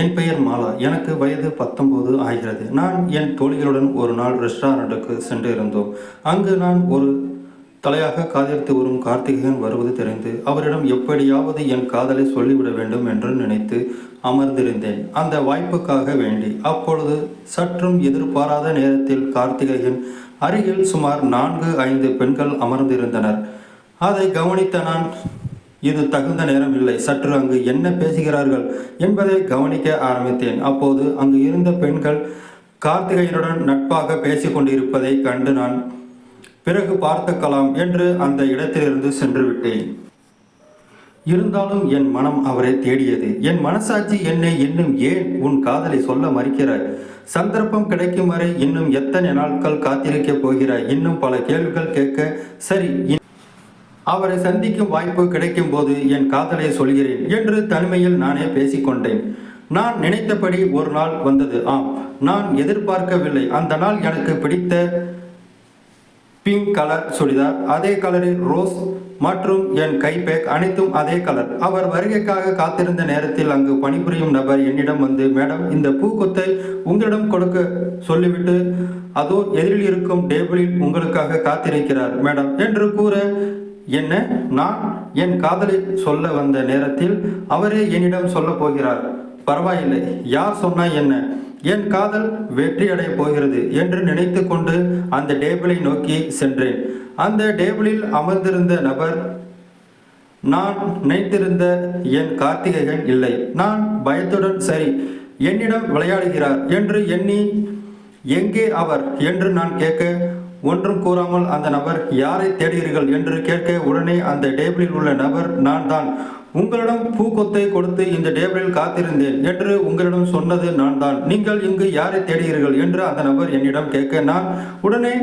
என் பெயர் மாலா. எனக்கு வயது பத்தொம்போது ஆகிறது. நான் என் தோழிகளுடன் ஒரு நாள் ரெஸ்டாரண்ட்டுக்கு சென்று இருந்தோம். அங்கு நான் ஒரு தலையாக காதலித்து வரும் கார்த்திகேயன் வருவது தெரிந்து அவரிடம் எப்படியாவது என் காதலை சொல்லிவிட வேண்டும் என்று நினைத்து அமர்ந்திருந்தேன். அந்த வாய்ப்புக்காக வேண்டி. அப்பொழுது சற்றும் எதிர்பாராத நேரத்தில் கார்த்திகேயன் அருகில் சுமார் நான்கு ஐந்து பெண்கள் அமர்ந்திருந்தனர். அதை கவனித்த நான் இது தகுந்த நேரம் இல்லை. சற்று அங்கு என்ன பேசுகிறார்கள் என்பதை கவனிக்க ஆரம்பித்தேன். அப்போது அங்கு இருந்த பெண்கள் கார்த்திகையனுடன் நட்பாக பேசிக் கொண்டிருப்பதை கண்டு நான் பிறகு பார்த்துக்கலாம் என்று அந்த இடத்திலிருந்து சென்று விட்டேன். இருந்தாலும் என் மனம் அவரை தேடியது. என் மனசாட்சி என்னை இன்னும் ஏன் உன் காதலை சொல்ல மறுக்கிறாய்? சந்தர்ப்பம் கிடைக்கும் வரை இன்னும் எத்தனை நாட்கள் காத்திருக்கப் போகிறாய்? இன்னும் பல கேள்விகள் கேட்க சரி அவரை சந்திக்கும் வாய்ப்பு கிடைக்கும் போது என் காதலை சொல்கிறேன் என்று தனிமையில் நானே பேசிக்கொண்டேன். நான் நினைத்தபடி ஒரு நாள் வந்தது. ஆம் நான் எதிர்பார்க்கவில்லை. அந்த நாள் எனக்கு பிடித்த பிங்க் கலர் சுடிதார் அதே கலரில் ரோஸ் மற்றும் என் கை பேக் அனைத்தும் அதே கலர் அவர் வருகைக்காக காத்திருந்த நேரத்தில் அங்கு பணிபுரியும் நபர் என்னிடம் வந்து மேடம் இந்த பூக்கொத்தை உங்களிடம் கொடுக்க சொல்லிவிட்டு அதோ எதிரில் இருக்கும் டேபிளில் உங்களுக்காக காத்திருக்கிறார் மேடம் என்று கூற என்ன? நான் என் காதலை சொல்ல வந்த நேரத்தில் அவரே என்னிடம் சொல்ல போகிறார். பரவாயில்லை யார் சொன்னா என்ன? என் காதல் வெற்றியடைய போகிறது என்று நினைத்து கொண்டு அந்த டேபிளை நோக்கி சென்றேன். அந்த டேபிளில் அமர்ந்திருந்த நபர் நான் நினைத்திருந்த என் கார்த்திகேயன் இல்லை. நான் பயத்துடன் சரி என்னிடம் விளையாடுகிறார் என்று எண்ணி எங்கே அவர் என்று நான் கேட்க ஒன்றும் கூறாமல் அந்த நபர் யாரை தேடுகிறீர்கள்? என்று கேட்க உடனே அந்த டேபிளில் உள்ள நபர் நான் தான். உங்களிடம் பூக்கொத்தை கொடுத்து இந்த டேபிளில் காத்திருந்தேன் என்று உங்களிடம் சொன்னது நான் தான். நீங்கள் இங்கு யாரை தேடுகிறீர்கள்? என்று அந்த நபர் என்னிடம் கேட்க நான் உடனே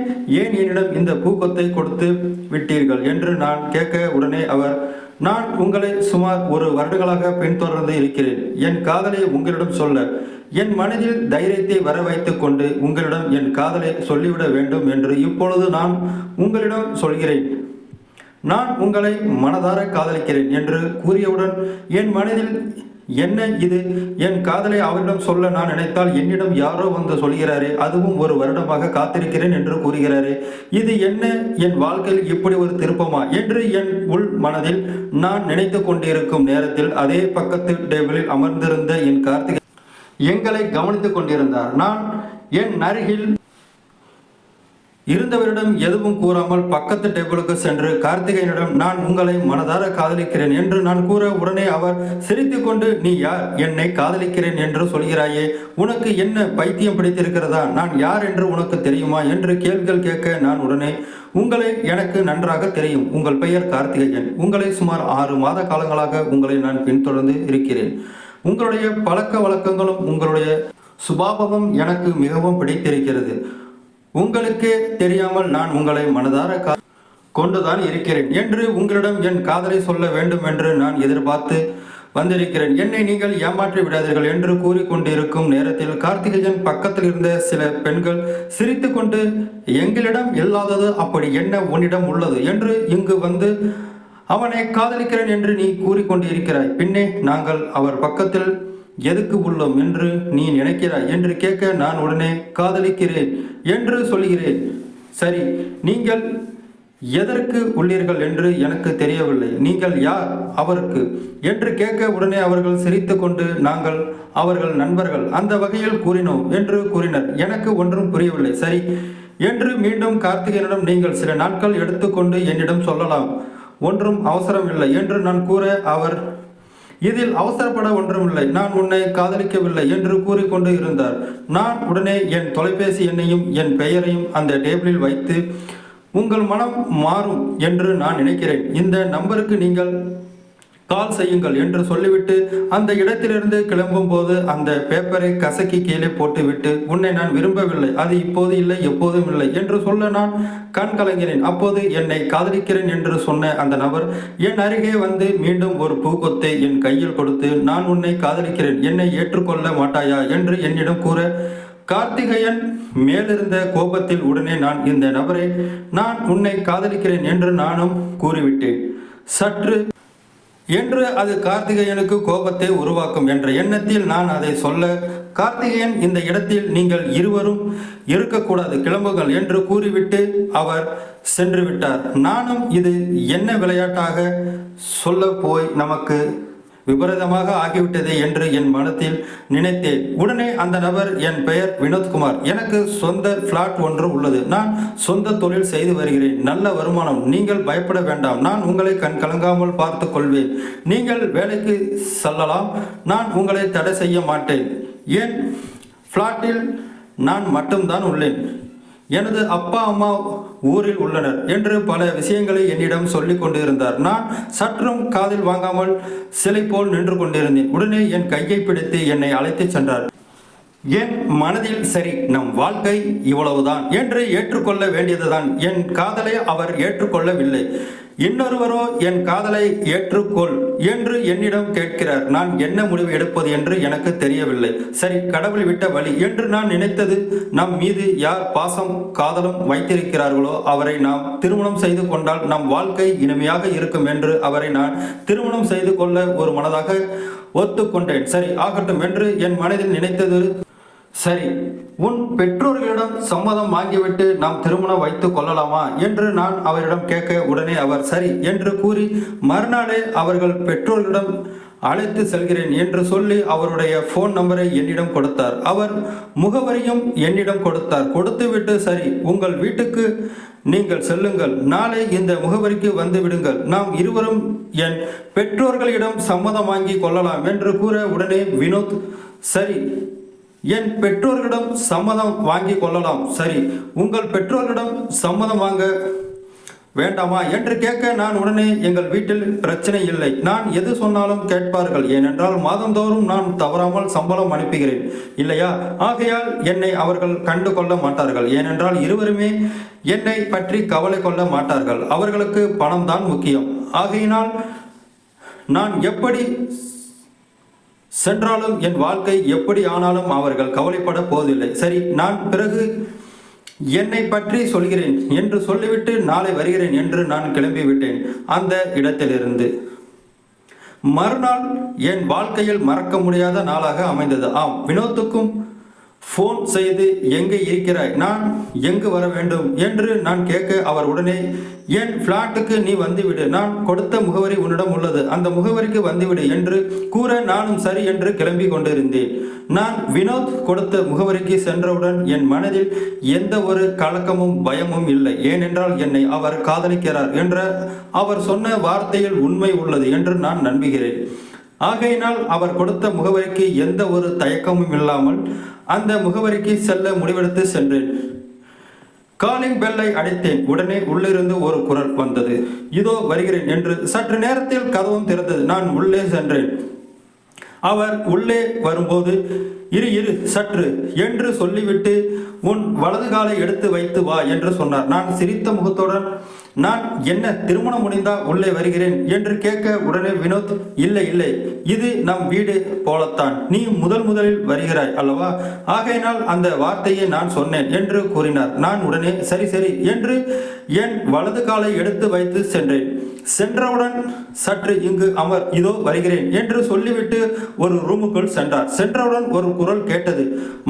ஏன் என்னிடம் இந்த பூக்கொத்தை கொடுத்து விட்டீர்கள்? என்று நான் கேட்க உடனே அவர் நான் உங்களை சுமார் ஒரு வருடங்களாக பின்தொடர்ந்து இருக்கிறேன். என் காதலை உங்களிடம் சொல்ல என் மனதில் தைரியத்தை வர வைத்துக் கொண்டு உங்களிடம் என் காதலை சொல்லிவிட வேண்டும் என்று இப்பொழுது நான் உங்களிடம் சொல்கிறேன். நான் உங்களை மனதார காதலிக்கிறேன் என்று கூறியவுடன் என் மனதில் என்ன இது? என் காதலை அவரிடம் சொல்ல நான் நினைத்தால் என்னிடம் யாரோ வந்து சொல்கிறாரே அதுவும் ஒரு வருடமாக காத்திருக்கிறேன் என்று கூறுகிறாரே. இது என்ன? என் வாழ்க்கையில் இப்படி ஒரு திருப்பமா? என்று என் உள் மனதில் நான் நினைத்து கொண்டிருக்கும் நேரத்தில் அதே பக்கத்து டேபிளில் அமர்ந்திருந்த என் கார்த்திகை எங்களை கவனித்துக் கொண்டிருந்தார். நான் என் அருகில் இருந்தவரிடம் எதுவும் கூறாமல் பக்கத்து டேபிளுக்கு சென்று கார்த்திகேயனிடம் நான் உங்களை மனதார காதலிக்கிறேன் என்று நான் கூற உடனே அவர் சிரித்துக்கொண்டு நீ யார்? என்னை காதலிக்கிறேன் என்று சொல்கிறாயே உனக்கு என்ன பைத்தியம் பிடித்திருக்கிறதா? நான் யார் என்று உனக்கு தெரியுமா? என்று கேள்விகள் கேட்க நான் உடனே உங்களை எனக்கு நன்றாக தெரியும். உங்கள் பெயர் கார்த்திகேயன். உங்களை சுமார் ஆறு மாத காலங்களாக உங்களை நான் பின்தொடர்ந்து இருக்கிறேன். உங்களுடைய பழக்க வழக்கங்களும் உங்களுடைய சுபாவமும் எனக்கு மிகவும் பிடித்திருக்கிறது. உங்களுக்கே தெரியாமல் நான் உங்களை மனதார கா கொண்டுதான் இருக்கிறேன் என்று உங்களிடம் என் காதலை சொல்ல வேண்டும் என்று நான் எதிர்பார்த்து வந்திருக்கிறேன். என்னை நீங்கள் ஏமாற்றி விடாதீர்கள் என்று கூறிக்கொண்டிருக்கும் நேரத்தில் கார்த்திகேயன் பக்கத்தில் இருந்த சில பெண்கள் சிரித்துக்கொண்டு எங்களிடம் இல்லாதது அப்படி என்ன உன்னிடம் உள்ளது? என்று இங்கு வந்து அவனை காதலிக்கிறேன் என்று நீ கூறிக்கொண்டிருக்கிறாய். பின்னே நாங்கள் அவர் பக்கத்தில் எதுக்கு உள்ளோம் என்று நீ நினைக்கிறாய் என்று கேட்க நான் உடனே காதலிக்கிறேன் என்று சொல்கிறேன். சரி நீங்கள் எதற்கு உள்ளீர்கள் என்று எனக்கு தெரியவில்லை. நீங்கள் யார்? அவருக்கு. என்று கேட்க உடனே அவர்கள் சிரித்துக்கொண்டு நாங்கள் அவர்கள் நண்பர்கள். அந்த வகையில் கூறினோம் என்று கூறினர். எனக்கு ஒன்றும் புரியவில்லை. சரி என்று மீண்டும் கார்த்திகேயனிடம் நீங்கள் சில நாட்கள் எடுத்துக்கொண்டு என்னிடம் சொல்லலாம். ஒன்றும் அவசரமில்லை என்று நான் கூற அவர் இதில் அவசரப்பட ஒன்றுமில்லை. நான் உன்னை காதலிக்கவில்லை என்று கூறிக்கொண்டு இருந்தார். நான் உடனே என் தொலைபேசி எண்ணையும் என் பெயரையும் அந்த டேபிளில் வைத்து உங்கள் மனம் மாறும் என்று நான் நினைக்கிறேன். இந்த நம்பருக்கு நீங்கள் கால் செய்யுங்கள் என்று சொல்லிவிட்டு அந்த இடத்திலிருந்து கிளம்பும் போது அந்த பேப்பரை கசக்கி கீழே போட்டுவிட்டு உன்னை நான் விரும்பவில்லை அது இப்போது இல்லை எப்போதும் இல்லை என்று சொல்ல நான் கண் கலங்கினேன். அப்போது என்னை காதலிக்கிறேன் என்று சொன்ன அந்த நபர் என் அருகே வந்து மீண்டும் ஒரு பூக்கொத்தை என் கையில் கொடுத்து நான் உன்னை காதலிக்கிறேன் என்னை ஏற்றுக்கொள்ள மாட்டாயா? என்று என்னிடம் கூற கார்த்திகேயன் மேலிருந்த கோபத்தில் உடனே நான் இந்த நபரை நான் உன்னை காதலிக்கிறேன் என்று நானும் கூறிவிட்டேன். சற்று என்று அது கார்த்திகேயனுக்கு கோபத்தை உருவாக்கும் என்ற எண்ணத்தில் நான் அதை சொல்ல கார்த்திகேயன் இந்த இடத்தில் நீங்கள் இருவரும் இருக்கக்கூடாது கிளம்புங்கள் என்று கூறிவிட்டு அவர் சென்று விட்டார். நானும் இது என்ன விளையாட்டாக சொல்ல போய் நமக்கு விபரீதமாக ஆகிவிட்டது என்று என் மனத்தில் நினைத்தேன். உடனே அந்த நபர் என் பெயர் வினோத்குமார். எனக்கு சொந்த பிளாட் ஒன்று உள்ளது. நான் சொந்த தொழில் செய்து வருகிறேன். நல்ல வருமானம். நீங்கள் பயப்பட வேண்டாம். நான் உங்களை கண் கலங்காமல் பார்த்து கொள்வேன். நீங்கள் வேலைக்கு செல்லலாம். நான் உங்களை தடை செய்ய மாட்டேன். ஏன் பிளாட்டில் நான் மட்டும்தான் உள்ளேன். எனது அப்பா அம்மா ஊரில் உள்ளனர் என்று பல விஷயங்களை என்னிடம் சொல்லிக் கொண்டிருந்தார். நான் சற்றும் காதில் வாங்காமல் சிலை போல் நின்று கொண்டிருந்தேன். உடனே என் கையை பிடித்து என்னை அழைத்துச் சென்றார். என் மனதில் சரி நம் வாழ்க்கை இவ்வளவுதான் என்று ஏற்றுக்கொள்ள வேண்டியதுதான். என் காதலை அவர் ஏற்றுக்கொள்ளவில்லை. இன்னொருவரோ என் காதலை ஏற்றுக்கொள் என்று என்னிடம் கேட்கிறார். நான் என்ன முடிவு எடுப்பது என்று எனக்கு தெரியவில்லை. சரி கடவுள் விட்ட வழி என்று நான் நினைத்தது. நம் மீது யார் பாசம் காதலும் வைத்திருக்கிறார்களோ அவரை நாம் திருமணம் செய்து கொண்டால் நம் வாழ்க்கை இனிமையாக இருக்கும் என்று அவரை நான் திருமணம் செய்து கொள்ள ஒரு மனதாக ஒத்துக்கொண்டேன். சரி ஆகட்டும் என்று என் மனதில் நினைத்தது சரி உன் பெற்றோர்களிடம் சம்மதம் வாங்கிவிட்டு நாம் திருமணம் வைத்துக் கொள்ளலாமா? என்று நான் அவரிடம் கேட்க உடனே அவர் சரி என்று கூறி மறுநாளே அவர்கள் பெற்றோர்களிடம் அழைத்து செல்கிறேன் என்று சொல்லி அவருடைய ஃபோன் நம்பரை என்னிடம் கொடுத்தார். அவர் முகவரியும் என்னிடம் கொடுத்தார். கொடுத்துவிட்டு சரி உங்கள் வீட்டுக்கு நீங்கள் செல்லுங்கள். நாளை இந்த முகவரிக்கு வந்து விடுங்கள். நாம் இருவரும் என் பெற்றோர்களிடம் சம்மதம் வாங்கி கொள்ளலாம் என்று கூற உடனே வினோத் சரி என் பெற்றோர்களிடம் சம்மதம் வாங்கி கொள்ளலாம். சரி உங்கள் பெற்றோர்களிடம் சம்மதம் வாங்க வேண்டாமா? என்று கேட்க நான் உடனே எங்கள் வீட்டில் பிரச்சனை இல்லை. நான் எது சொன்னாலும் கேட்பார்கள். ஏனென்றால் மாதந்தோறும் நான் தவறாமல் சம்பளம் அனுப்புகிறேன். இல்லையா? ஆகையால் என்னை அவர்கள் கண்டு கொள்ள மாட்டார்கள். ஏனென்றால் இருவருமே என்னை பற்றி கவலை கொள்ள மாட்டார்கள். அவர்களுக்கு பணம் தான் முக்கியம். ஆகையினால் நான் எப்படி சென்றாலும் என் வாழ்க்கை எப்படி ஆனாலும் அவர்கள் கவலைப்பட போவதில்லை. சரி நான் பிறகு என்னை பற்றி சொல்கிறேன் என்று சொல்லிவிட்டு நாளை வருகிறேன் என்று நான் கிளம்பிவிட்டேன் அந்த இடத்திலிருந்து. மறுநாள் என் வாழ்க்கையில் மறக்க முடியாத நாளாக அமைந்தது. ஆம் வினோத்துக்கும் ஃபோன் செய்து எங்கே இருக்கிறாய்? நான் எங்கு வர வேண்டும்? என்று நான் கேட்க அவர் உடனே என் பிளாட்டுக்கு நீ வந்துவிடு. நான் கொடுத்த முகவரி உன்னிடம் உள்ளது. அந்த முகவரிக்கு வந்துவிடு என்று கூற நானும் சரி என்று கிளம்பி கொண்டிருந்தேன். நான் வினோத் கொடுத்த முகவரிக்கு சென்றவுடன் என் மனதில் எந்த ஒரு கலக்கமும் பயமும் இல்லை. ஏனென்றால் என்னை அவர் காதலிக்கிறார் என்ற அவர் சொன்ன வார்த்தையில் உண்மை உள்ளது என்று நான் நம்புகிறேன். ஆகையினால் அவர் கொடுத்த முகவரிக்கு எந்த ஒரு தயக்கமும் இல்லாமல் அந்த முகவரிக்கு செல்ல முடிவெடுத்து சென்றேன். காலிங் பெல்லை அடைத்தேன். உடனே உள்ளிருந்து ஒரு குரல் வந்தது. இதோ வருகிறேன் என்று சற்று நேரத்தில் கதவும் திறந்தது. நான் உள்ளே சென்றேன். அவர் உள்ளே வரும்போது இரு இரு சற்று என்று சொல்லிவிட்டு உன் வலது காலை எடுத்து வைத்து வா என்று சொன்னார். நான் சிரித்த முகத்துடன் நான் என்ன திருமணம் முடிந்தா உள்ளே வருகிறேன் என்று கேட்க உடனே வினோத் இல்லை இல்லை. இது நம் வீடு போலத்தான். நீ முதல் முதலில் வருகிறாய் அல்லவா? ஆகையினால் அந்த வார்த்தையை நான் சொன்னேன் என்று கூறினார். நான் உடனே சரி சரி என்று என் வலது காலை எடுத்து வைத்து சென்றேன். சென்றவுடன் சற்று இங்கு அமர் இதோ வருகிறேன் என்று சொல்லிவிட்டு ஒரு ரூமுக்குள் சென்றார். சென்றவுடன் ஒரு குரல் கேட்டது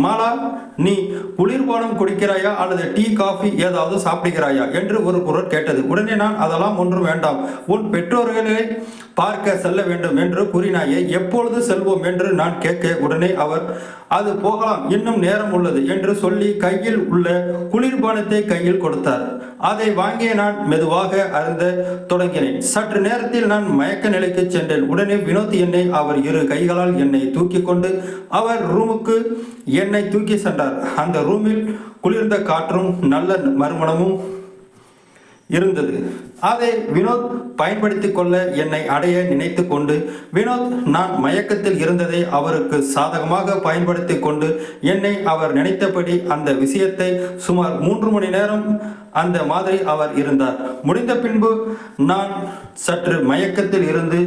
மாலா நீ குளிர்பானம் குடிக்கிறாயா அல்லது டீ காஃபி ஏதாவது சாப்பிடுகிறாயா? என்று ஒரு குரல் கேட்டது. உடனே நான் அதெல்லாம் ஒன்றும் வேண்டாம். உன் பெற்றோர்களை பார்க்க செல்ல வேண்டும் என்று கூறினாயே எப்பொழுது செல்வோம்? என்று நான் கேட்க உடனே அவர் அது போகலாம். இன்னும் நேரம் உள்ளது என்று சொல்லி கையில் உள்ள குளிர்பானத்தை கையில் கொடுத்தார். அதை வாங்கிய நான் மெதுவாக அருந்த தொடங்கினேன். சற்று நேரத்தில் நான் மயக்க நிலைக்கு சென்றேன். உடனே வினோத் என்னை அவர் இரு கைகளால் என்னை தூக்கி கொண்டு அவர் ரூமுக்கு என்னை தூக்கி சென்றார். அந்த ரூமில் குளிர்ந்த காற்றும் நல்ல மறுமணமும் இருந்தது. அதை வினோத் பயன்படுத்தி கொள்ள என்னை அடைய நினைத்து கொண்டு வினோத் நான் மயக்கத்தில் இருந்ததை அவருக்கு சாதகமாக பயன்படுத்தி கொண்டு என்னை அவர் நினைத்தபடி அந்த விஷயத்தை சுமார் மூன்று மணி நேரம் அந்த மாதிரி அவர் இருந்தார். முடிந்த பின்பு நான் சற்று மயக்கத்தில் இருந்து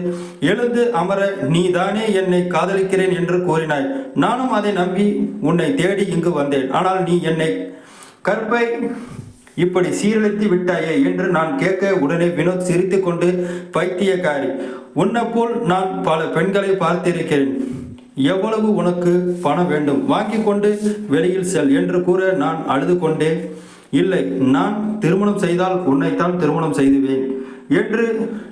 எழுந்து அமர நீ தானே என்னை காதலிக்கிறேன் என்று கூறினாய். நானும் அதை நம்பி உன்னை தேடி இங்கு வந்தேன். ஆனால் நீ என்னை கற்பை இப்படி சீரழித்து விட்டாயே என்று நான் கேட்க உடனே வினோத் சிரித்துக்கொண்டு பைத்தியக்காரி உன்னை போல் நான் பல பெண்களை பார்த்திருக்கிறேன். எவ்வளவு உனக்கு பணம் வேண்டும்? வாங்கி கொண்டு வெளியில் செல் என்று கூற நான் அழுது கொண்டே இல்லை நான் திருமணம் செய்தால் உன்னைத்தான் திருமணம் செய்துவேன் என்று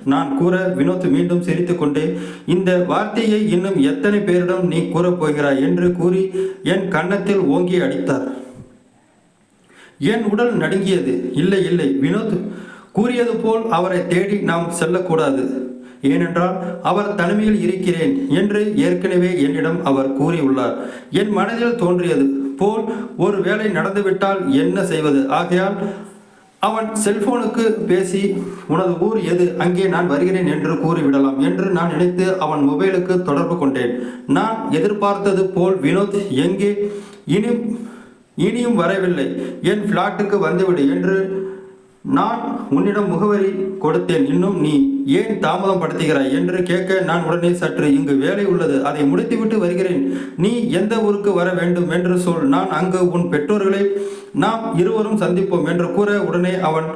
நான் கூற வினோத் மீண்டும் சிரித்துக்கொண்டே இந்த வார்த்தையை இன்னும் எத்தனை பேரிடம் நீ கூறப் போகிறாய்? என்று கூறி என் கன்னத்தில் ஓங்கி அடித்தார். என் உடல் நடுங்கியது. இல்லை இல்லை வினோத் கூறியது போல் அவரை தேடி நாம் செல்லக்கூடாது. ஏனென்றால் அவர் தனிமையில் இருக்கிறேன் என்று ஏற்கனவே என்னிடம் அவர் கூறியுள்ளார். என் மனதில் தோன்றியது போல் ஒரு வேலை நடந்துவிட்டால் என்ன செய்வது? ஆகையால் அவன் செல்போனுக்கு பேசி உனது ஊர் எது? அங்கே நான் வருகிறேன் என்று கூறிவிடலாம் என்று நான் நினைத்து அவன் மொபைலுக்கு தொடர்பு கொண்டேன். நான் எதிர்பார்த்தது போல் வினோத் எங்கே? இனி இனியும் வரவில்லை. என் பிளாட்டுக்கு வந்துவிடு என்று நான் உன்னிடம் முகவரி கொடுத்தேன். இன்னும் நீ ஏன் தாமதம் படுத்துகிறாய் என்று கேட்க நான் உடனே சற்று இங்கு வேலை உள்ளது. அதை முடித்துவிட்டு வருகிறேன். நீ எந்த ஊருக்கு வர வேண்டும் என்று சொல். நான் அங்கு உன் பெற்றோர்களை நாம் இருவரும் சந்திப்போம் என்று கூற உடனே அவன்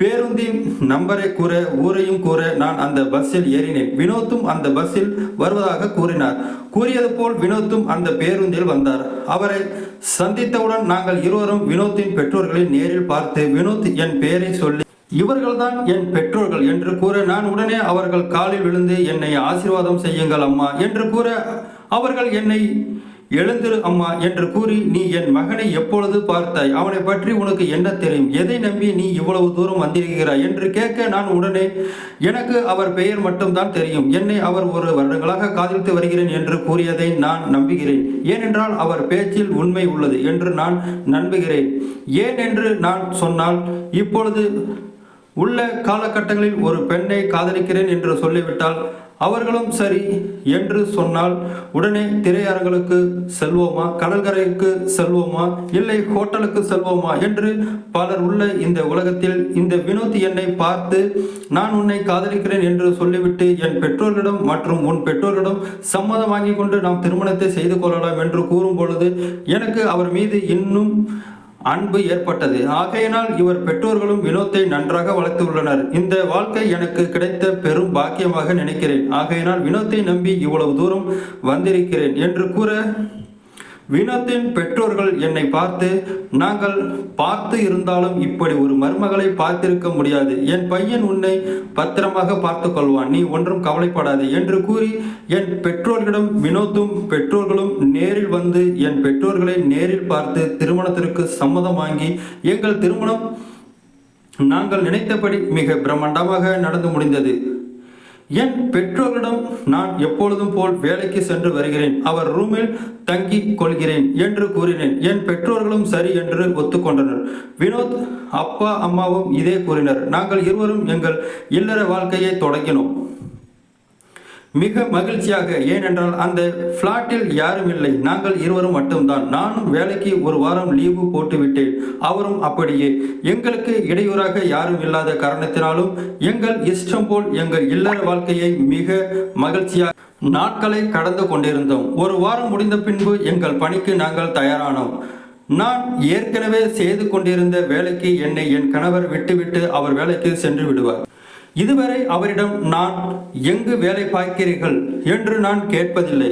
பேருந்தின் நம்பரை கூற ஊரையும் கூற நான் அந்த பஸ்ஸில் ஏறினேன். வினோத்தும் அந்த பஸ்ஸில் வருவதாக கூறினார். கூறியது போல் வினோத்தும் அந்த பேருந்தில் வந்தார். அவரை சந்தித்தவுடன் நாங்கள் இருவரும் வினோத்தின் பெற்றோர்களை நேரில் பார்த்து வினோத் என் பெயரை சொல்லி. இவர்கள்தான் என் பெற்றோர்கள் என்று கூற நான் உடனே அவர்கள் காலில் விழுந்து என்னை ஆசீர்வாதம் செய்யுங்கள் அம்மா என்று கூற அவர்கள் என்னை எழுந்திரு அம்மா என்று கூறி நீ என் மகனை எப்பொழுது பார்த்தாய்? அவனை பற்றி உனக்கு என்ன தெரியும்? எதை நம்பி நீ இவ்வளவு தூரம் வந்திருக்கிறாய்? என்று கேட்க நான் உடனே எனக்கு அவர் பெயர் மட்டும்தான் தெரியும். என்னை அவர் ஒரு வருடங்களாக காதலித்து வருகிறேன் என்று கூறியதை நான் நம்புகிறேன். ஏனென்றால் அவர் பேச்சில் உண்மை உள்ளது என்று நான் நம்புகிறேன். ஏன் என்று நான் சொன்னால் இப்பொழுது உள்ள காலகட்டங்களில் ஒரு பெண்ணை காதலிக்கிறேன் என்று சொல்லிவிட்டால் அவர்களும் சரி என்று சொன்னால் உடனே திரையரங்களுக்கு செல்வோமா? கடற்கரைக்கு செல்வோமா? இல்லை ஹோட்டலுக்கு செல்வோமா? என்று பலர் உள்ள இந்த உலகத்தில் இந்த வினோத் என்னை பார்த்து நான் உன்னை காதலிக்கிறேன் என்று சொல்லிவிட்டு என் பெற்றோர்களிடம் மற்றும் உன் பெற்றோர்களிடம் சம்மதம் வாங்கி கொண்டு நாம் திருமணத்தை செய்து கொள்ளலாம் என்று கூறும் பொழுது எனக்கு அவர் மீது இன்னும் அன்பு ஏற்பட்டது. ஆகையினால் இவர் பெற்றோர்களும் வினோத்தை நன்றாக வளர்த்துள்ளனர். இந்த வாழ்க்கை எனக்கு கிடைத்த பெரும் பாக்கியமாக நினைக்கிறேன். ஆகையினால் வினோத்தை நம்பி இவ்வளவு தூரம் வந்திருக்கிறேன் என்று கூற வினோத்தின் பெற்றோர்கள் என்னை பார்த்து நாங்கள் பார்த்து இருந்தாலும் இப்படி ஒரு மருமகளை பார்த்திருக்க முடியாது. என் பையன் உன்னை பத்திரமாக பார்த்து கொள்வான். நீ ஒன்றும் கவலைப்படாது என்று கூறி என் பெற்றோர்களிடம் வினோத்தும் பெற்றோர்களும் நேரில் வந்து என் பெற்றோர்களை நேரில் பார்த்து திருமணத்திற்கு சம்மதம் வாங்கி எங்கள் திருமணம் நாங்கள் நினைத்தபடி மிக பிரம்மாண்டமாக நடந்து முடிந்தது. என் பெற்றோரிடம் நான் எப்பொழுதும் போல் வேலைக்கு சென்று வருகிறேன். அவர் ரூமில் தங்கி கொள்கிறேன் என்று கூறினேன். என் பெற்றோர்களும் சரி என்று ஒத்துக்கொண்டனர். வினோத் அப்பா அம்மாவும் இதே கூறினர். நாங்கள் இருவரும் எங்கள் இல்லற வாழ்க்கையை தொடங்கினோம். மிக மகிழ்ச்சியாக ஏனென்றால் அந்த ஃப்ளாட்டில் யாரும் இல்லை. நாங்கள் இருவரும் மட்டும்தான். நானும் வேலைக்கு ஒரு வாரம் லீவு போட்டுவிட்டேன் அவரும் அப்படியே. எங்களுக்கு இடையூறாக யாரும் இல்லாத காரணத்தினாலும் எங்கள் இஷ்டம் போல் எங்கள் இல்லற வாழ்க்கையை மிக மகிழ்ச்சியாக நாட்களை கடந்து கொண்டிருந்தோம். ஒரு வாரம் முடிந்த பின்பு எங்கள் பணிக்கு நாங்கள் தயாரானோம். நான் ஏற்கனவே செய்து கொண்டிருந்த வேலைக்கு என்னை என் கணவர் விட்டுவிட்டு அவர் வேலைக்கு சென்று விடுவார். இதுவரை அவரிடம் நான் எங்கு வேலை பார்க்கிறீர்கள்? என்று நான் கேட்பதில்லை.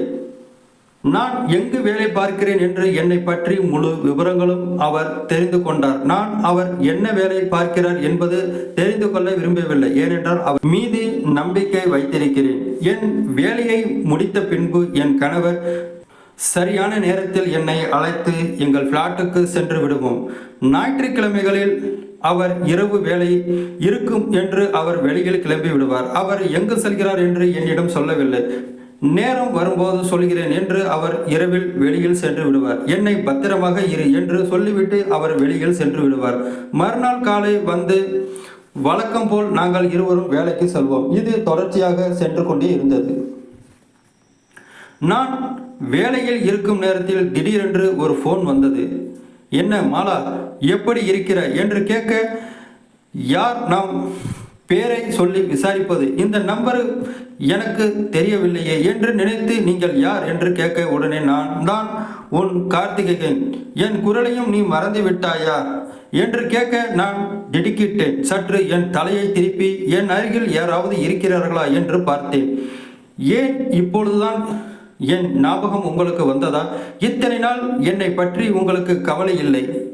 நான் எங்கு வேலை பார்க்கிறேன்? என்று என்னை பற்றி முழு விவரங்களும் அவர் தெரிந்து கொண்டார். நான் அவர் என்ன வேலை பார்க்கிறார் என்பது தெரிந்து கொள்ள விரும்பவில்லை. ஏனென்றால் அவர் மீது நம்பிக்கை வைத்திருக்கிறேன். என் வேலையை முடித்த பின்பு என் கணவர் சரியான நேரத்தில் என்னை அழைத்து எங்கள் ஃப்ளாட்டுக்கு சென்று விடுவோம். ஞாயிற்றுக்கிழமைகளில் அவர் இரவு வேலை இருக்கும் என்று அவர் வெளியில் கிளம்பி விடுவார். அவர் எங்கு செல்கிறார் என்று என்னிடம் சொல்லவில்லை. நேரம் வரும்போது சொல்கிறேன் என்று அவர் இரவில் வெளியில் சென்று விடுவார். என்னை பத்திரமாக இரு என்று சொல்லிவிட்டு அவர் வெளியில் சென்று விடுவார். மறுநாள் காலை வந்து வழக்கம் போல் நாங்கள் இருவரும் வேலைக்கு செல்வோம். இது தொடர்ச்சியாக சென்று கொண்டே இருந்தது. நான் வேலையில் இருக்கும் நேரத்தில் திடீரென்று ஒரு ஃபோன் வந்தது. என்ன மாலா எப்படி இருக்கிற என்று கேட்க யார் நாம் பேரை சொல்லி விசாரிப்பது? இந்த நம்பர் எனக்கு தெரியவில்லையே என்று நினைத்து நீங்கள் யார் என்று கேட்க உடனே நான் தான் உன் கார்த்திகேயன். என் குரலையும் நீ மறந்து விட்டாயா? என்று கேட்க நான் திடுக்கிட்டேன். சற்று என் தலையை திருப்பி என் அருகில் யாராவது இருக்கிறார்களா? என்று பார்த்தேன். ஏன் இப்பொழுதுதான் என் ஞாபகம் உங்களுக்கு வந்ததா? இத்தனை நாள் என்னை பற்றி உங்களுக்கு கவலை இல்லை.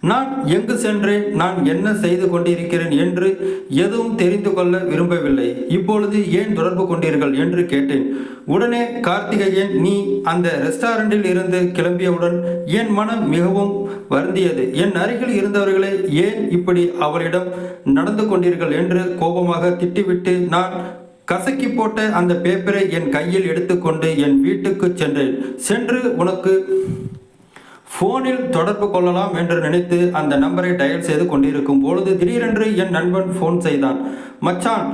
நான் எங்கு சென்றேன்? நான் என்ன செய்து கொண்டிருக்கிறேன் என்று எதுவும் தெரிந்து கொள்ள விரும்பவில்லை. இப்பொழுது ஏன் தொடர்பு கொண்டீர்கள் என்று கேட்டேன். உடனே கார்த்திகேயன் நீ அந்த ரெஸ்டாரண்டில் இருந்து கிளம்பியவுடன் என் மனம் மிகவும் வருந்தியது. என் அருகில் இருந்தவர்களே ஏன் இப்படி அவளிடம் நடந்து கொண்டீர்கள்? என்று கோபமாக திட்டிவிட்டு நான் கசக்கி போட்ட அந்த பேப்பரை என் கையில் எடுத்துக்கொண்டு என் வீட்டுக்கு சென்றேன். சென்று உனக்கு ஃபோனில் தொடர்பு கொள்ளலாம் என்று நினைத்து அந்த நம்பரை டயல் செய்து கொண்டிருக்கும் பொழுது திடீரென்று என் நண்பன் ஃபோன் செய்தான். மச்சான்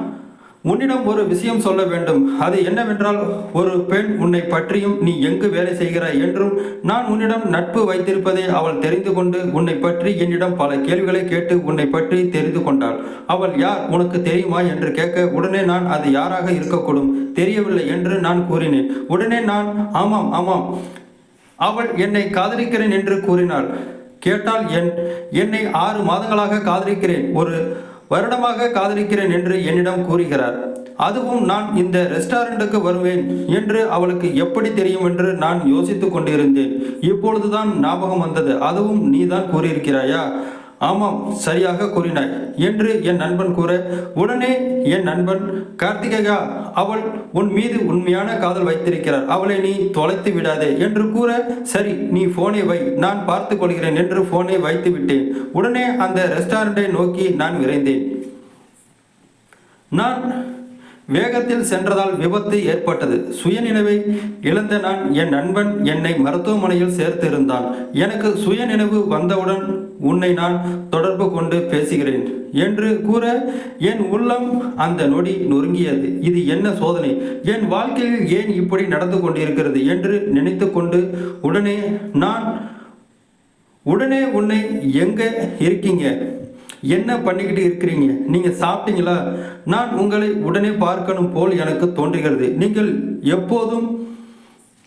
உன்னிடம் ஒரு விஷயம் சொல்ல வேண்டும். அது என்னவென்றால் ஒரு பெண் உன்னை பற்றியும் நீ எங்கு வேலை செய்கிறாய் என்றும் நான் உன்னிடம் நட்பு வைத்திருப்பதை அவள் தெரிந்து கொண்டு உன்னை பற்றி என்னிடம் பல கேள்விகளை கேட்டு உன்னை பற்றி தெரிந்து கொண்டாள். அவள் யார் உனக்கு தெரியுமா என்று கேட்க உடனே நான் அது யாராக இருக்கக்கூடும் தெரியவில்லை என்று நான் கூறினேன். உடனே நான் ஆமாம் ஆமாம் அவள் என்னை காதலிக்கிறேன் என்று கூறினாள். கேட்டால் என் என்னை ஆறு மாதங்களாக காதலிக்கிறேன். ஒரு வருடமாக காதலிக்கிறேன் என்று என்னிடம் கூறுகிறார். அதுவும் நான் இந்த ரெஸ்டாரண்ட்டுக்கு வருவேன் என்று அவளுக்கு எப்படி தெரியும் என்று நான் யோசித்துக் கொண்டிருந்தேன். இப்பொழுதுதான் ஞாபகம் வந்தது. அதுவும் நீதான் கூறியிருக்கிறாயா? ஆமாம் சரியாக கூறினாய். என்று என் நண்பன் கூற உடனே என் நண்பன் கார்த்திகேயா அவள் உன் மீது உண்மையான காதல் வைத்திருக்கிறார். அவளை நீ தொலைத்து விடாதே என்று கூற சரி நீ போனை வை. நான் பார்த்து கொள்கிறேன் என்று போனை வைத்து விட்டேன். உடனே அந்த ரெஸ்டாரண்டை நோக்கி நான் விரைந்தேன். நான் வேகத்தில் சென்றதால் விபத்து ஏற்பட்டது. சுயநினைவை இழந்த நான் என் நண்பன் என்னை மருத்துவமனையில் சேர்த்திருந்தான். எனக்கு சுயநினைவு வந்தவுடன் உன்னை நான் தொடர்பு கொண்டு பேசுகிறேன் என்று கூற என் உள்ளம் அந்த நொடி நொறுங்கியது. இது என்ன சோதனை? என் வாழ்க்கையில் ஏன் இப்படி நடந்து கொண்டிருக்கிறது என்று நினைத்து கொண்டு உடனே நான் உடனே உன்னை எங்கே இருக்கீங்க? என்ன பண்ணிக்கிட்டு இருக்கிறீங்க? நீங்க சாப்பிட்டீங்களா? நான் உங்களை உடனே பார்க்கணும் போல் எனக்கு தோன்றுகிறது. நீங்கள் எப்போதும்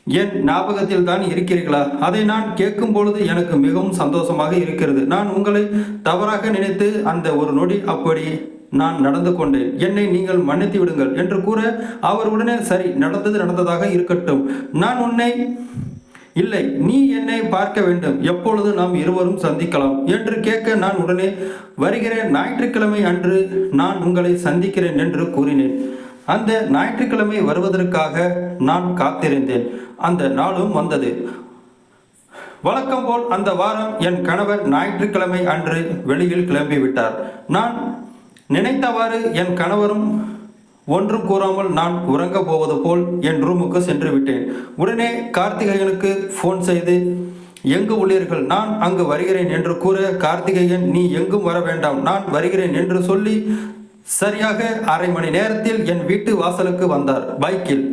என் ஞாபகத்தில் தான் இருக்கிறீர்களா? அதை நான் கேட்கும் பொழுது எனக்கு மிகவும் சந்தோஷமாக இருக்கிறது. நான் உங்களை தவறாக நினைத்து அந்த ஒரு நொடி அப்படி நான் நடந்து கொண்டேன். என்னை நீங்கள் மன்னித்து விடுங்கள் என்று கூற அவர் உடனே சரி நடந்தது நடந்ததாக இருக்கட்டும். நான் உன்னை இல்லை நீ என்னை பார்க்க வேண்டும். எப்பொழுது நாம் இருவரும் சந்திக்கலாம்? என்று கேட்க நான் உடனே வருகிற ஞாயிற்றுக்கிழமை அன்று நான் உங்களை சந்திக்கிறேன் என்று கூறினேன். அந்த ஞாயிற்றுக்கிழமை வருவதற்காக நான் காத்திருந்தேன். அந்த நாளும் வந்தது. வழக்கம் போல் அந்த வாரம் என் கணவர் ஞாயிற்றுக்கிழமை அன்று வெளியில் கிளம்பிவிட்டார். நான் நினைத்தவாறு என் கணவரும் ஒன்றும் கூறாமல் நான் உறங்க போவது போல் என் ரூமுக்கு சென்று விட்டேன். உடனே கார்த்திகேயனுக்கு ஃபோன் செய்து எங்கு உள்ளீர்கள்? நான் அங்கு வருகிறேன் என்று கூற கார்த்திகேயன் நீ எங்கும் வர வேண்டாம். நான் வருகிறேன் என்று சொல்லி சரியாக அரை மணி நேரத்தில் என் வீட்டு வாசலுக்கு வந்தார் பைக்கில்.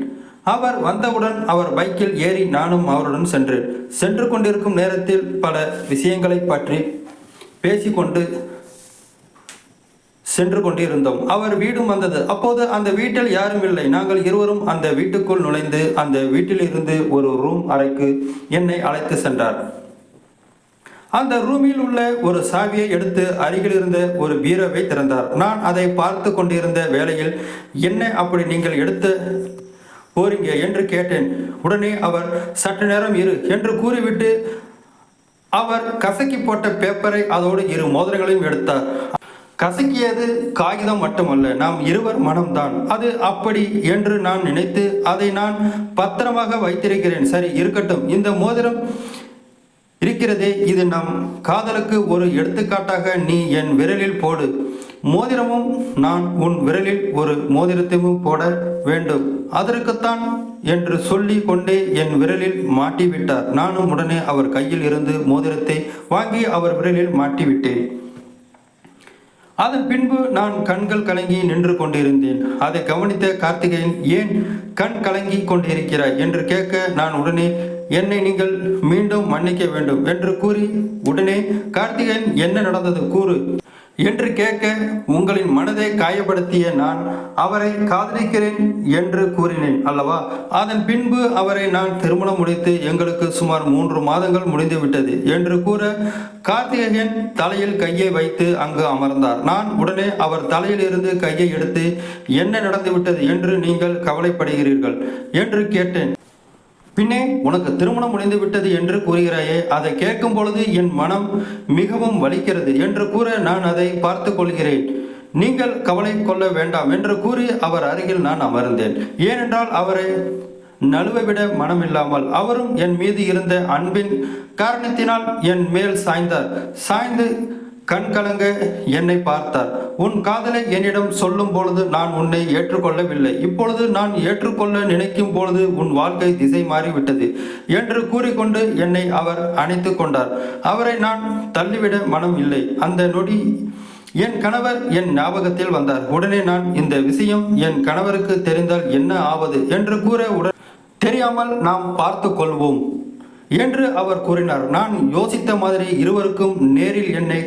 அவர் வந்தவுடன் அவர் பைக்கில் ஏறி நானும் அவருடன் சென்றேன். சென்று கொண்டிருக்கும் நேரத்தில் பல விஷயங்களை பற்றி பேசிக்கொண்டு சென்று கொண்டிருந்தோம். அவர் வீடும் வந்தது. அப்போது அந்த வீட்டில் யாரும் இல்லை. நாங்கள் இருவரும் அந்த வீட்டுக்குள் நுழைந்து அந்த வீட்டிலிருந்து ஒரு ரூம் அறைக்கு என்னை அழைத்து சென்றார். அந்த ரூமில் உள்ள ஒரு சாவியை எடுத்து அருகில் இருந்த ஒரு பீரோவை திறந்தார். நான் அதை பார்த்து கொண்டிருந்த வேளையில் என்ன அப்படி நீங்கள் எடுத்து போறீங்க? என்று கேட்டேன். உடனே அவர் சற்று நேரம் இரு என்று கூறிவிட்டு அவர் கசக்கி போட்ட பேப்பரை அதோடு இரு மோதிரங்களையும் எடுத்தார். கசக்கியது காகிதம் மட்டுமல்ல நாம் இருவர் மனம்தான். அது அப்படி என்று நான் நினைத்து அதை நான் பத்திரமாக வைத்திருக்கிறேன். சரி இருக்கட்டும். இந்த மோதிரம் இருக்கிறதே இது நம் காதலுக்கு ஒரு எடுத்துக்காட்டாக நீ என் விரலில் போடு. மோதிரமும் நான் உன் விரலில் ஒரு மோதிரத்தையும் போட வேண்டும். அதற்குத்தான் என்று சொல்லி கொண்டே என் விரலில் மாட்டிவிட்டார். நானும் உடனே அவர் கையில் இருந்து மோதிரத்தை வாங்கி அவர் விரலில் மாட்டிவிட்டேன். அதன் பின்பு நான் கண்கள் கலங்கி நின்று கொண்டிருந்தேன். அதை கவனித்த கார்த்திகேயன் ஏன் கண் கலங்கி கொண்டிருக்கிறாய்? என்று கேட்க நான் உடனே என்னை நீங்கள் மீண்டும் மன்னிக்க வேண்டும் என்று கூறி உடனே கார்த்திகேயன் என்ன நடந்தது? கூறு. என்று கேட்க உங்களின் மனதை காயப்படுத்திய நான் அவரை காதலிக்கிறேன் என்று கூறினேன் அல்லவா? அதன் பின்பு அவரை நான் திருமணம் முடித்து எங்களுக்கு சுமார் மூன்று மாதங்கள் முடிந்துவிட்டது என்று கூற கார்த்திகேயன் தலையில் கையை வைத்து அங்கு அமர்ந்தார். நான் உடனே அவர் தலையில் இருந்து கையை எடுத்து என்ன நடந்துவிட்டது என்று நீங்கள் கவலைப்படுகிறீர்கள்? என்று கேட்டேன். பின்னே உனக்கு திருமணம் முடிந்து விட்டது என்று கூறுகிறாயே அதை கேட்கும் பொழுது என் மனம் மிகவும் வலிக்கிறது என்று கூற நான் அதை பார்த்து கொள்கிறேன். நீங்கள் கவலை கொள்ள வேண்டாம் என்று கூறி அவர் அருகில் நான் அமர்ந்தேன். ஏனென்றால் அவரை நழுவவிட மனமில்லாமல் அவரும் என் மீது இருந்த அன்பின் காரணத்தினால் என் மேல் சாய்ந்தார். சாய்ந்து கண் கலங்க என்னை பார்த்தார். உன் காதலை என்னிடம் சொல்லும் பொழுது நான் உன்னை ஏற்றுக்கொள்ளவில்லை. இப்பொழுது நான் ஏற்றுக்கொள்ள நினைக்கும் பொழுது உன் வாழ்க்கை திசை மாறிவிட்டது என்று கூறிக்கொண்டு என்னை அவர் அணைத்து கொண்டார். அவரை நான் தள்ளிவிட மனம் இல்லை. அந்த நொடி என் கணவர் என் ஞாபகத்தில் வந்தார். உடனே நான் இந்த விஷயம் என் கணவருக்கு தெரிந்தால் என்ன ஆவது என்று கூற உடன் தெரியாமல் நாம் பார்த்து கொள்வோம் என்று அவர் கூறினார். நான் யோசித்த மாதிரி இருவருக்கும் நேரில் என்னை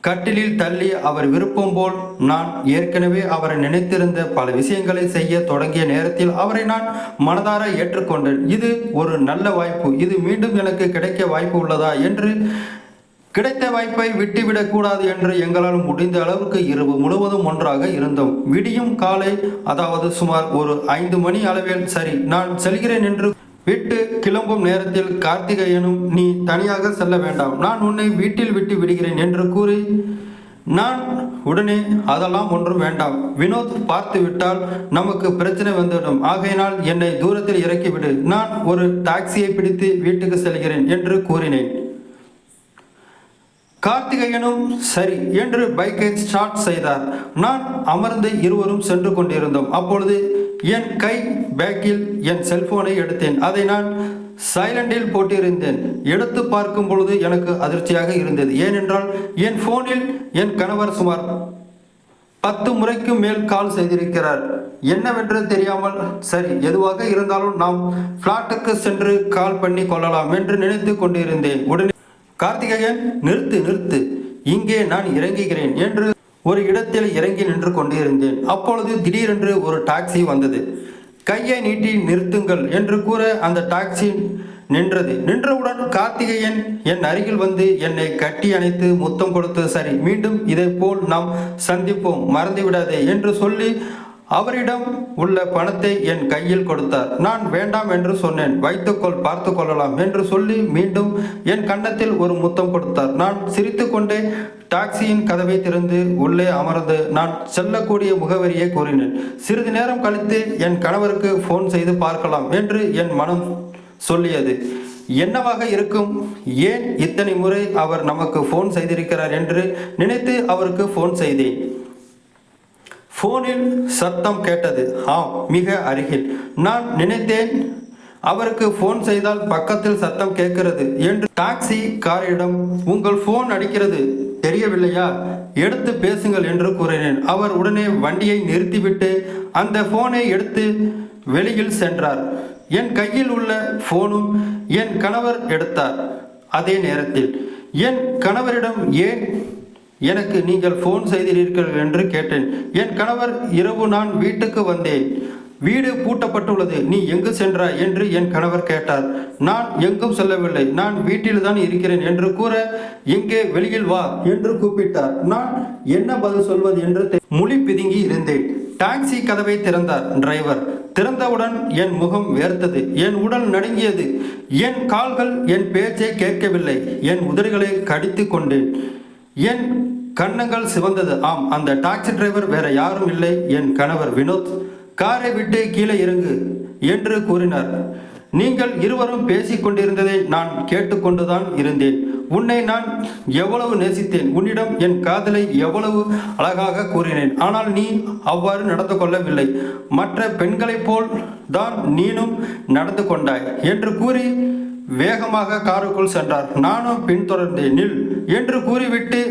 கட்டிலில் தள்ளி அவர் விருப்பம் போல் நான் ஏற்கனவே அவரை நினைத்திருந்த பல விஷயங்களை செய்ய தொடங்கிய நேரத்தில் அவரை நான் மனதார ஏற்றுக்கொண்டேன். இது ஒரு நல்ல வாய்ப்பு. இது மீண்டும் எனக்கு கிடைக்க வாய்ப்பு உள்ளதா என்று கிடைத்த வாய்ப்பை விட்டுவிடக் கூடாது என்று எங்களால் முடிந்த அளவுக்கு இரவு முழுவதும் ஒன்றாக இருந்தோம். விடியும் காலை அதாவது சுமார் ஒரு ஐந்து மணி அளவில் சரி நான் செல்கிறேன் என்று விட்டு கிளம்பும் நேரத்தில் கார்த்திகேயனும் நீ தனியாக செல்ல வேண்டாம். நான் உன்னை வீட்டில் விட்டு விடுகிறேன் என்று கூறி நான் உடனே அதெல்லாம் ஒன்றும் வேண்டாம். வினோத் பார்த்து விட்டால் நமக்கு பிரச்சனை வந்துவிடும். ஆகையினால் என்னை தூரத்தில் இறக்கிவிடு. நான் ஒரு டாக்ஸியை பிடித்து வீட்டுக்கு செல்கிறேன் என்று கூறினேன். கார்த்திகேயனும் சரி என்று பைக்கை ஸ்டார்ட் செய்தார். நான் அமர்ந்து இருவரும் சென்று கொண்டிருந்தோம். அப்பொழுது என் கை பேக்கில் என் செல்போனை எடுத்தேன். அதை நான் சைலண்டில் போட்டிருந்தேன். எடுத்து பார்க்கும் பொழுது எனக்கு அதிர்ச்சியாக இருந்தது. ஏனென்றால் என் போனில் என் கணவர் சுமார் பத்து முறைக்கு மேல் கால் செய்திருக்கிறார். என்னவென்று தெரியாமல் சரி எதுவாக இருந்தாலும் நாம் பிளாட்டுக்கு சென்று கால் பண்ணி கொள்ளலாம் என்று நினைத்து கொண்டிருந்தேன். உடனே கார்த்திகேயன் நிறுத்து நிறுத்து. இங்கே நான் இறங்குகிறேன் என்று ஒரு இடத்தில் இறங்கி நின்று கொண்டிருந்தேன். அப்பொழுது திடீரென்று ஒரு டாக்ஸி வந்தது. கையை நீட்டி நிறுத்துங்கள் என்று கூற அந்த டாக்ஸி நின்றது. நின்றவுடன் கார்த்திகேயன் என் அருகில் வந்து என்னை கட்டி அணைத்து முத்தம் கொடுத்து சரி மீண்டும் இதை போல் நாம் சந்திப்போம் மறந்துவிடாதே என்று சொல்லி அவரிடம் உள்ள பணத்தை என் கையில் கொடுத்தார். நான் வேண்டாம் என்று சொன்னேன் வைத்துக்கொள் பார்த்து கொள்ளலாம் என்று சொல்லி மீண்டும் என் கன்னத்தில் ஒரு முத்தம் கொடுத்தார். நான் சிரித்துக்கொண்டே டாக்ஸியின் கதவை திறந்து உள்ளே அமர்ந்து நான் செல்லக்கூடிய முகவரியை கூறினேன் சிறிது நேரம் கழித்து என் கணவருக்கு ஃபோன் செய்து பார்க்கலாம் என்று என் மனம் சொல்லியது. என்னவாக இருக்கும்? ஏன் இத்தனை முறை அவர் நமக்கு ஃபோன் செய்திருக்கிறார் என்று நினைத்து அவருக்கு ஃபோன் செய்தேன். ஃபோனில் சத்தம் கேட்டது. ஆம் மிக அருகில். நான் நினைத்தேன் அவருக்கு ஃபோன் செய்தால் பக்கத்தில் சத்தம் கேட்கிறது என்று. டாக்ஸி காரிடம் உங்கள் ஃபோன் அடிக்கிறது. தெரியவில்லையா? எடுத்து பேசுங்கள் என்று கூறினேன். அவர் உடனே வண்டியை நிறுத்திவிட்டு அந்த ஃபோனை எடுத்து வெளியில் சென்றார். என் கையில் உள்ள ஃபோனும் என் கணவர் எடுத்தார். அதே நேரத்தில் என் கணவரிடம் ஏன் எனக்கு நீங்கள் ஃபோன் செய்கிறீர்கள் என்று கேட்டேன். என் கணவர் இரவு நான் வீட்டுக்கு வந்தேன். வீடு பூட்டப்பட்டுள்ளது. நீ எங்கு சென்றாய்? என்று என் கணவர் கேட்டார். நான் எங்கும் செல்லவில்லை. நான் வீட்டில்தான் இருக்கிறேன் என்று கூற எங்கே? வெளியில் வா என்று கூப்பிட்டார். நான் என்ன பதில் சொல்வது என்று முழி பிதுங்கி இருந்தேன். டாக்ஸி கதவை திறந்தார் டிரைவர். திறந்தவுடன் என் முகம் வேர்த்தது. என் உடல் நடுங்கியது. என் கால்கள் என் பேச்சை கேட்கவில்லை. என் உதடுகளை கடித்து கொண்டேன். என் கன்னங்கள் சிவந்தது. ஆம் அந்த டாக்ஸி டிரைவர் வேற யாரும் இல்லை. என் கணவர் வினோத் காரை விட்டு கீழே இறங்கு என்று கூறினார். நீங்கள் இருவரும் பேசிக்கொண்டிருந்ததை நான் கேட்டுக்கொண்டுதான் இருந்தேன். உன்னை நான் எவ்வளவு நேசித்தேன்? உன்னிடம் என் காதலை எவ்வளவு அழகாக கூறினேன். ஆனால் நீ அவ்வாறு நடந்து கொள்ளவில்லை. மற்ற பெண்களைப் போல் தான் நீனும் நடந்து கொண்டாய் என்று கூறி வேகமாக காருக்குள் சென்றார். நானும் பின்தொடர்ந்தேன் நில் என்று கூறிவிட்டு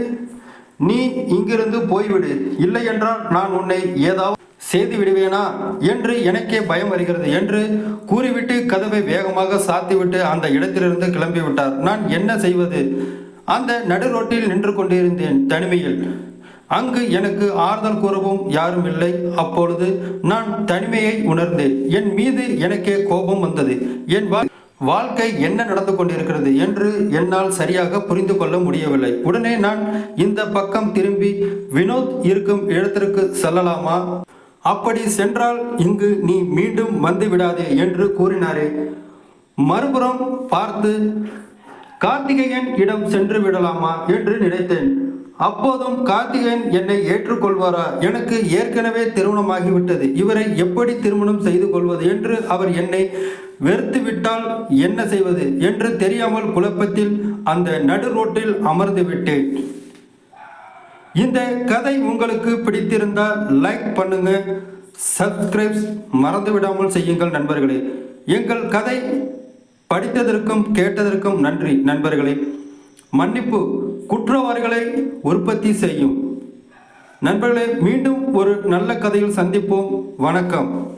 நீ இங்கிருந்து போய்விடு. இல்லை என்றால் நான் உன்னை ஏதாவது செய்து விடுவேனா? என்று எனக்கே பயம் வருகிறது. என்று கூறிவிட்டு கதவை வேகமாக சாத்திவிட்டு அந்த இடத்திலிருந்து கிளம்பிவிட்டார். நான் என்ன செய்வது? அந்த நடு ரோட்டில் நின்று கொண்டிருந்தேன் தனிமையில். அங்கு எனக்கு ஆறுதல் கூறவும் யாரும் இல்லை. அப்பொழுது நான் தனிமையை உணர்ந்தேன். என் மீது எனக்கே கோபம் வந்தது. என் வா- வாழ்க்கை என்ன நடந்து கொண்டிருக்கிறது என்று என்னால் சரியாக புரிந்து கொள்ள முடியவில்லை. உடனே நான் இந்த பக்கம் திரும்பி வினோத் இருக்கும் இடத்திற்கு செல்லலாமா? அப்படி சென்றால் இங்கு நீ மீண்டும் வந்து விடாதே என்று கூறினாரே. மறுபுறம் பார்த்து கார்த்திகேயன் இடம் சென்று விடலாமா? என்று நினைத்தேன். அப்போதும் கார்த்திகேயன் என்னை ஏற்றுக்கொள்வாரா? எனக்கு ஏற்கனவே திருமணமாகிவிட்டது. இவரை எப்படி திருமணம் செய்து கொள்வது என்று அவர் என்னை வெறுத்து விட்டால் என்ன செய்வது? என்று தெரியாமல் குழப்பத்தில் அந்த நடு ரோட்டில் அமர்ந்து விட்டேன். இந்த கதை உங்களுக்கு பிடித்திருந்தால் லைக் பண்ணுங்க. சப்ஸ்கிரைப் மறந்து விடாமல் செய்யுங்கள் நண்பர்களே. எங்கள் கதை படித்ததற்கும் கேட்டதற்கும் நன்றி நண்பர்களே. மன்னிப்பு குற்றவாளிகளை உற்பத்தி செய்யும். நண்பர்களே மீண்டும் ஒரு நல்ல கதையில் சந்திப்போம். வணக்கம்.